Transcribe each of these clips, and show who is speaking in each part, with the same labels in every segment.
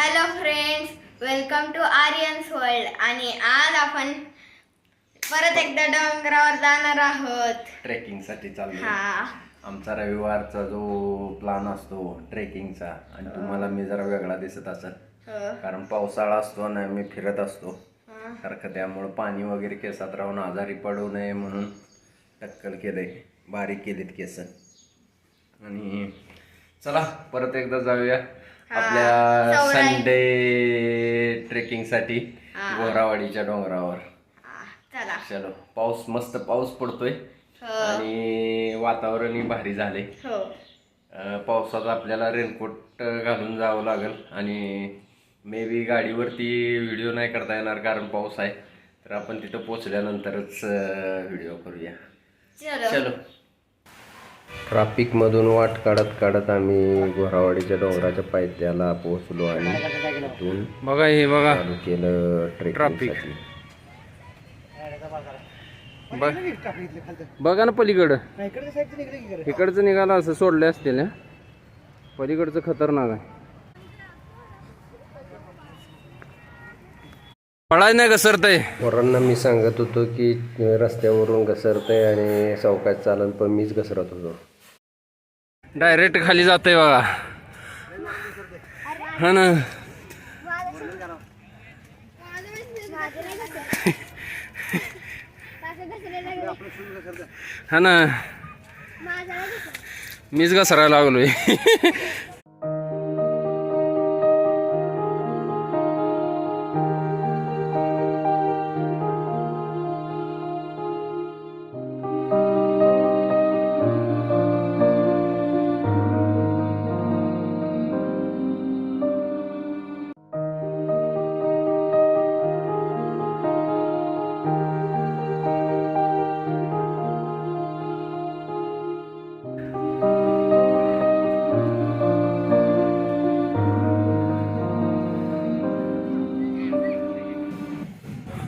Speaker 1: Hello friends welcome to Aryans world आणि आज आपण परत एकदा डोंगरावर जाणार आहोत.
Speaker 2: ट्रेकिंगसाठी चाललो
Speaker 1: हा.
Speaker 2: आमचा रविवारचा जो प्लान असतो ट्रेकिंगचा आणि तुम्हाला मी जरा वेगळा दिसत असेल.
Speaker 1: हो.
Speaker 2: कारण पावसाळा असतो ना मी फिरत असतो. सारखं त्यामुळं पाणी वगैरे केसात राहून आजारी पडू नये म्हणून टक्कल केलंय. बारीक केलीत केस. आणि चला परत एकदा जाऊया. आपल्या. संडे ट्रेकिंगसाठी
Speaker 1: हा.
Speaker 2: गोरावाडीच्या डोंगरावर.
Speaker 1: चला.
Speaker 2: चलो पाऊस मस्त पाऊस पडतोय.
Speaker 1: हो.
Speaker 2: आणि वातावरणही भारी झाले
Speaker 1: हो.
Speaker 2: पावसात आपल्याला रेनकोट घालून जावं लागेल. आणि मे बी गाडीवरती व्हिडिओ नाही करता येणार कारण पाऊस आहे. तर आपण तिथं पोचल्यानंतरच व्हिडिओ करूया.
Speaker 1: चलो.
Speaker 2: चलो. ट्राफिकमधून वाट काढत काढत आम्ही घोरावाडीच्या डोंगराच्या पायथ्याला पोहोचलो आणि तिथून
Speaker 3: बघा हे बघा.
Speaker 2: चालू केलं
Speaker 3: ब- बघा. ना पलीकडं. इकडचं निघालं असं सोडले असतील पलीकडचं खतरनाक आहे. पळाय नाही घसरतंय.
Speaker 2: पोरांना मी सांगत होतो की रस्त्यावरून घसरतंय आणि चौकात चालन पण मीच घसरत होतो.
Speaker 3: डायरेक्ट खाली जातंय बघा. हा ना. हा ना. मीच घसरायला लागलोय.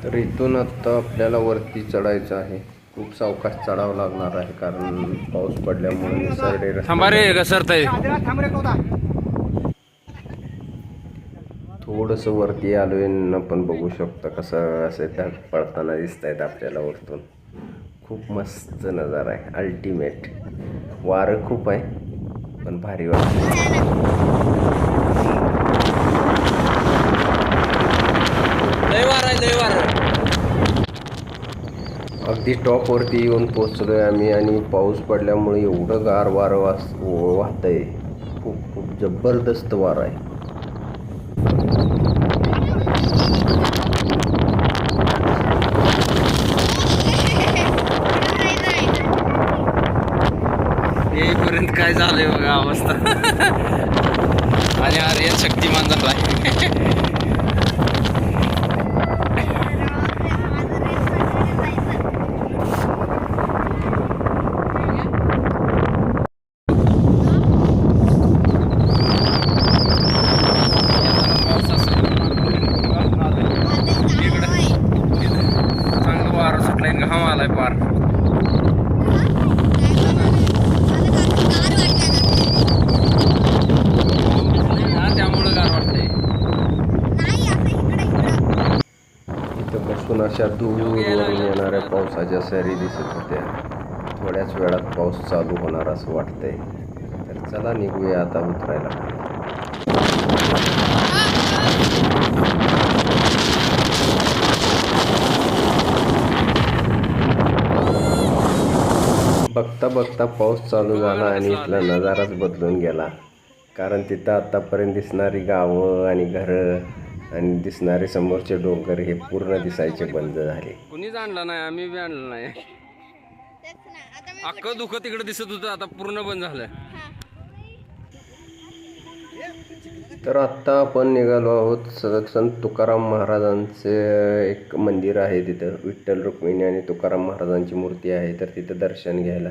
Speaker 2: तर इथून आता आपल्याला वरती चढायचं आहे. खूप सावकाश चढावं लागणार आहे कारण पाऊस पडल्यामुळे निसरडे रस्ते
Speaker 3: थांबा रे घसरतंय.
Speaker 2: थोडंसं वरती आलोय न पण बघू शकता कसं असं त्या पडताना दिसत आहेत आपल्याला वरतून. खूप मस्त नजारा आहे अल्टिमेट वारं खूप आहे पण भारी वाटतं
Speaker 3: लय वार आहे लय वार
Speaker 2: अगदी टॉपवरती येऊन पोचलो आहे आम्ही आणि पाऊस पडल्यामुळे एवढं गार वारं वास वाहतंय. खूप खूप जबरदस्त वारं आहे.
Speaker 3: येईपर्यंत काय झालंय बघा अवस्था. आणि आर्यन शक्तिमान झाला आहे वारं सुटलंय घाम आलाय पार हा, त्यामुळं गार वाटतंय
Speaker 2: इथं बसून अशा दूरवरून येणाऱ्या पावसाच्या सरी दिसत होत्या. थोड्याच वेळात पाऊस चालू होणार असं वाटतंय. तर चला निघूया आता उतरायला. बघता बघता पाऊस चालू झाला आणि इथला नजाराच बदलून गेला. कारण तिथं आतापर्यंत दिसणारी गावं आणि घरं आणि दिसणारे समोरचे डोंगर हे पूर्ण दिसायचे बंद झाले.
Speaker 3: कुणीच आणलं नाही आम्ही बी आणलं नाही. अख्खं दुःख तिकडे दिसत होतं आता पूर्ण बंद झालं
Speaker 2: तर आत्ता आपण निघालो आहोत संत तुकाराम महाराजांचे एक मंदिर आहे तिथं विठ्ठल रुक्मिणी आणि तुकाराम महाराजांची मूर्ती आहे तर तिथं दर्शन घ्यायला.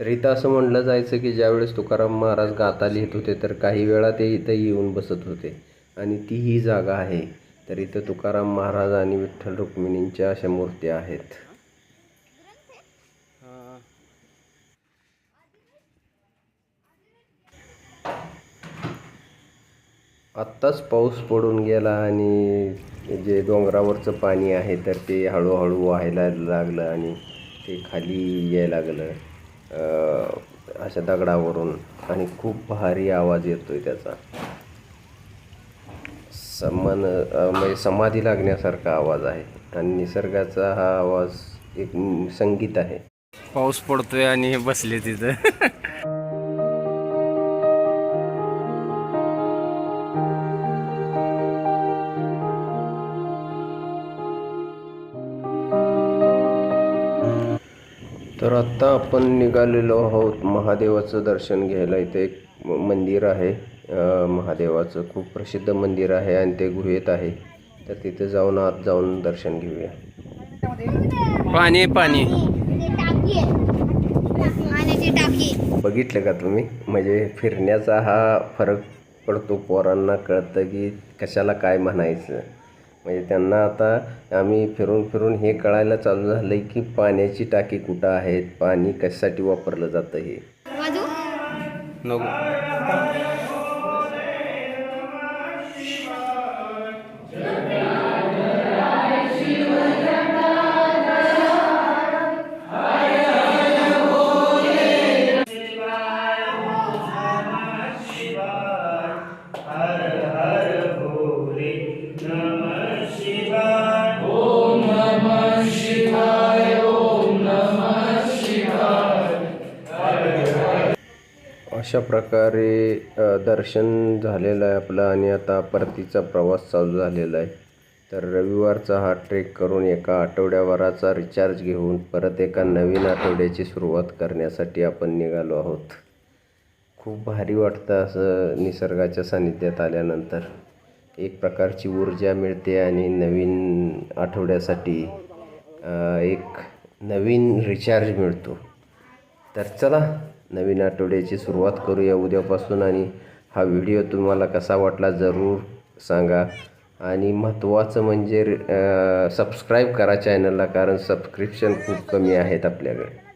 Speaker 2: तर इथं असं म्हणलं जायचं की ज्यावेळेस तुकाराम महाराज गाथा लिहित होते तर काही वेळा ते इथं येऊन बसत होते. आणि ती ही जागा आहे. तर इथं तुकाराम महाराज आणि विठ्ठल रुक्मिणींच्या अशा मूर्त्या आहेत. आत्ताच पाऊस पडून गेला आणि जे डोंगरावरचं पाणी आहे तर ते हळूहळू व्हायला लागलं आणि ते खाली यायला लागलं अशा दगडावरून. आणि खूप भारी आवाज येतो आहे त्याचा. समान अं, म्हणजे समाधी लागण्यासारखा आवाज आहे. आणि निसर्गाचा हा आवाज एक संगीत आहे.
Speaker 3: पाऊस पडतोय आणि हे बसले तिथं.
Speaker 2: तर आत्ता आपण निघालेलो आहोत महादेवाचं दर्शन घ्यायला. इथे एक मंदिर आहे. महादेवाचं खूप प्रसिद्ध मंदिर आहे आणि ते गुहेत आहे. तर तिथे जाऊन आत जाऊन दर्शन घेऊया.
Speaker 3: पाणी पाणी.
Speaker 2: बघितलं का तुम्ही? म्हणजे फिरण्याचा हा फरक पडतो पोरांना कळतं की कशाला काय म्हणायचं. म्हणजे त्यांना आता आम्ही फिरून फिरून हे कळायला चालू झालं आहे की पाण्याची टाकी कुठं आहेत? पाणी कशासाठी वापरलं जातं हे?
Speaker 1: बाजू.
Speaker 3: नको.
Speaker 2: अशा प्रकारे दर्शन झालेलं आहे आपलं आणि आता परतीचा प्रवास चालू झालेला आहे. तर रविवारचा हा ट्रेक करून एका आठवड्याभराचा रिचार्ज घेऊन परत एका नवीन आठवड्याची सुरुवात करण्यासाठी आपण निघालो आहोत. खूप भारी वाटतं असं निसर्गाच्या सानिध्यात आल्यानंतर. एक प्रकारची ऊर्जा मिळते आणि नवीन आठवड्यासाठी एक नवीन रिचार्ज मिळतो. तर चला नवीन आठवड्याची सुरुवात करूया उद्यापासून आणि हा व्हिडिओ तुम्हाला कसा वाटला जरूर सांगा. आणि महत्त्वाचं म्हणजे सबस्क्राईब करा चॅनलला कारण सबस्क्रिप्शन खूप कमी आहेत आपल्याकडे.